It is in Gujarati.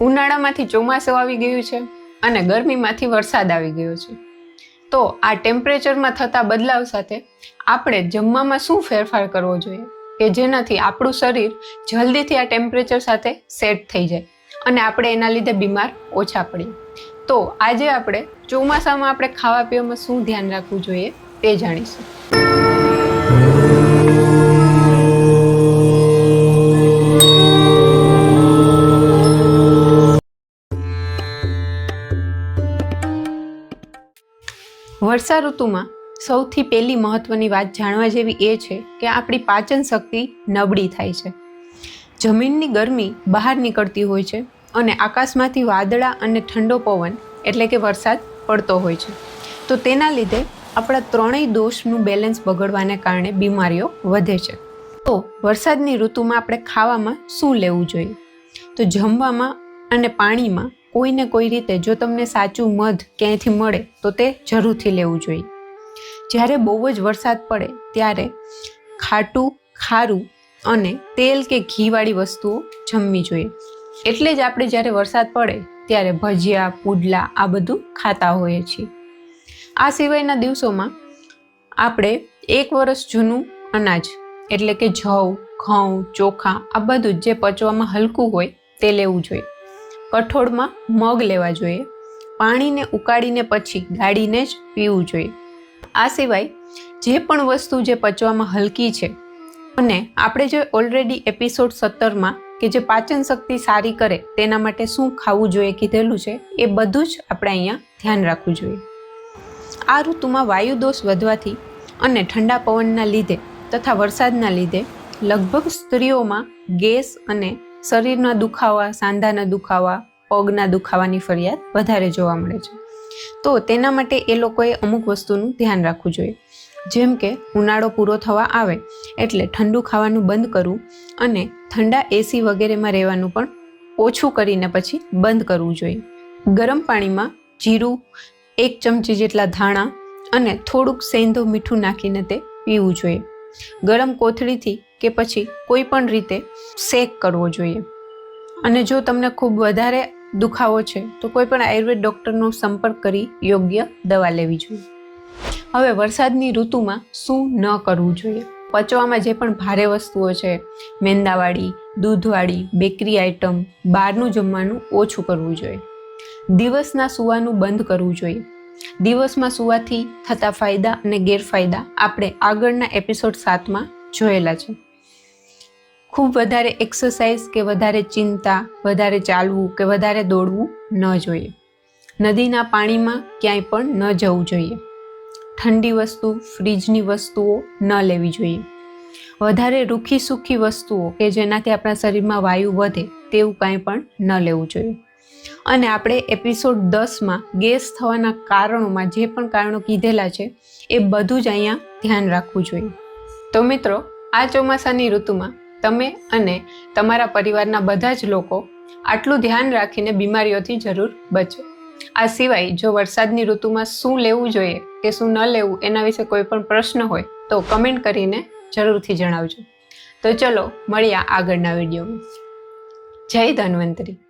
ઉનાળામાંથી ચોમાસું આવી ગયું છે અને ગરમીમાંથી વરસાદ આવી ગયો છે. તો આ ટેમ્પરેચરમાં થતા બદલાવ સાથે આપણે જમવામાં શું ફેરફાર કરવો જોઈએ? કે જેનાથી આપણું શરીર જલ્દીથી આ ટેમ્પરેચર સાથે સેટ થઈ જાય અને આપણે એના લીધે બીમાર ઓછા પડીએ. તો આજે આપણે ચોમાસામાં આપણે ખાવા પીવામાં શું ધ્યાન રાખવું જોઈએ તે જાણીશું. વર્ષા ઋતુમાં સૌથી પહેલી મહત્વની વાત જાણવા જેવી એ છે કે આપણી પાચન શક્તિ નબળી થાય છે. જમીનની ગરમી બહાર નીકળતી હોય છે અને આકાશમાંથી વાદળા અને ઠંડો પવન એટલે કે વરસાદ પડતો હોય છે. તો તેના લીધે આપણા ત્રણેય દોષનું બેલેન્સ બગડવાને કારણે બીમારીઓ વધે છે. તો વરસાદની ઋતુમાં આપણે ખાવામાં શું લેવું જોઈએ? તો જમવામાં અને પાણીમાં કોઈને કોઈ રીતે જો તમને સાચું મધ ક્યાંયથી મળે, તો તે જરૂરથી લેવું જોઈએ. જ્યારે બહુ જ વરસાદ પડે, ત્યારે ખાટું, ખારું અને તેલ કે ઘીવાળી વસ્તુઓ જમવી જોઈએ. એટલે જ આપણે જ્યારે વરસાદ પડે, ત્યારે ભજીયા, પુડલા આ બધું ખાતા હોઈએ છીએ. આ સિવાયના દિવસોમાં આપણે એક વર્ષ જૂનું અનાજ, એટલે કે જવ, ઘઉં, ચોખા આ બધું જ પચવામાં હલકું હોય, તે લેવું જોઈએ. કઠોળમાં મગ લેવા જોઈએ, પાણીને ઉકાળીને પછી ગાળીને જ પીવું જોઈએ. આ સિવાય જે પણ વસ્તુ જે પચવામાં હલકી છે, અને આપણે જે ઓલરેડી એપિસોડ સત્તરમાં કે જે પાચન શક્તિ સારી કરે તેના માટે શું ખાવું જોઈએ કીધેલું છે, એ બધું જ આપણે અહીંયા ધ્યાન રાખવું જોઈએ. આ ઋતુમાં વાયુ દોષ વધવાથી અને ઠંડા પવનના લીધે તથા વરસાદના લીધે લગભગ સ્ત્રીઓમાં ગેસ અને શરીરના દુખાવા, સાંધાના દુખાવા, પગના દુખાવાની ફરિયાદ વધારે જોવા મળે છે. તો તેના માટે એ લોકોએ અમુક વસ્તુનું ધ્યાન રાખવું જોઈએ. જેમ કે ઉનાળો પૂરો થવા આવે એટલે ઠંડુ ખાવાનું બંધ કરવું અને ઠંડા એસી વગેરેમાં રહેવાનું પણ ઓછું કરીને પછી બંધ કરવું જોઈએ. ગરમ પાણીમાં જીરું, એક ચમચી જેટલા ધાણા અને થોડુંક સેંધો મીઠું નાખીને તે પીવું જોઈએ. ગરમ કોથળીથી કે પછી કોઈ પણ રીતે શેક કરવો જોઈએ. અને જો તમને ખૂબ વધારે દુખાવો છે, તો કોઈ પણ આયુર્વેદ ડૉક્ટરનો સંપર્ક કરી યોગ્ય દવા લેવી જોઈએ. હવે વરસાદની ઋતુમાં શું ન કરવું જોઈએ? પચવામાં જે પણ ભારે વસ્તુઓ છે, મેંદાવાળી, દૂધવાળી, બેકરી આઇટમ, બહારનું જમવાનું ઓછું કરવું જોઈએ. દિવસના સુવાનું બંધ કરવું જોઈએ. દિવસમાં સુવાથી થતા ફાયદા અને ગેરફાયદા આપણે આગળના એપિસોડ સાતમાં જોયેલા છે. ખૂબ વધારે એક્સરસાઇઝ કે વધારે ચિંતા, વધારે ચાલવું કે વધારે દોડવું ન જોઈએ. નદીના પાણીમાં ક્યાંય પણ ન જવું જોઈએ. ઠંડી વસ્તુ, ફ્રીજની વસ્તુઓ ન લેવી જોઈએ. વધારે રૂખી સૂખી વસ્તુઓ કે જેનાથી આપણા શરીરમાં વાયુ વધે તેવું કાંઈ પણ ન લેવું જોઈએ. અને આપણે એપિસોડ દસમાં ગેસ થવાના કારણોમાં જે પણ કારણો કીધેલા છે, એ બધું જ અહીંયા ધ્યાન રાખવું જોઈએ. તો મિત્રો, આ ચોમાસાની ઋતુમાં તમે અને તમારા પરિવારના બધા જ લોકો આટલું ધ્યાન રાખીને બીમારીઓથી જરૂર બચો. આ સિવાય જો વરસાદની ઋતુમાં શું લેવું જોઈએ કે શું ન લેવું એના વિશે કોઈ પણ પ્રશ્ન હોય તો કમેન્ટ કરીને જરૂરથી જણાવજો. તો ચલો મળ્યા આગળના વિડીયોમાં. જય ધન્વંતરી.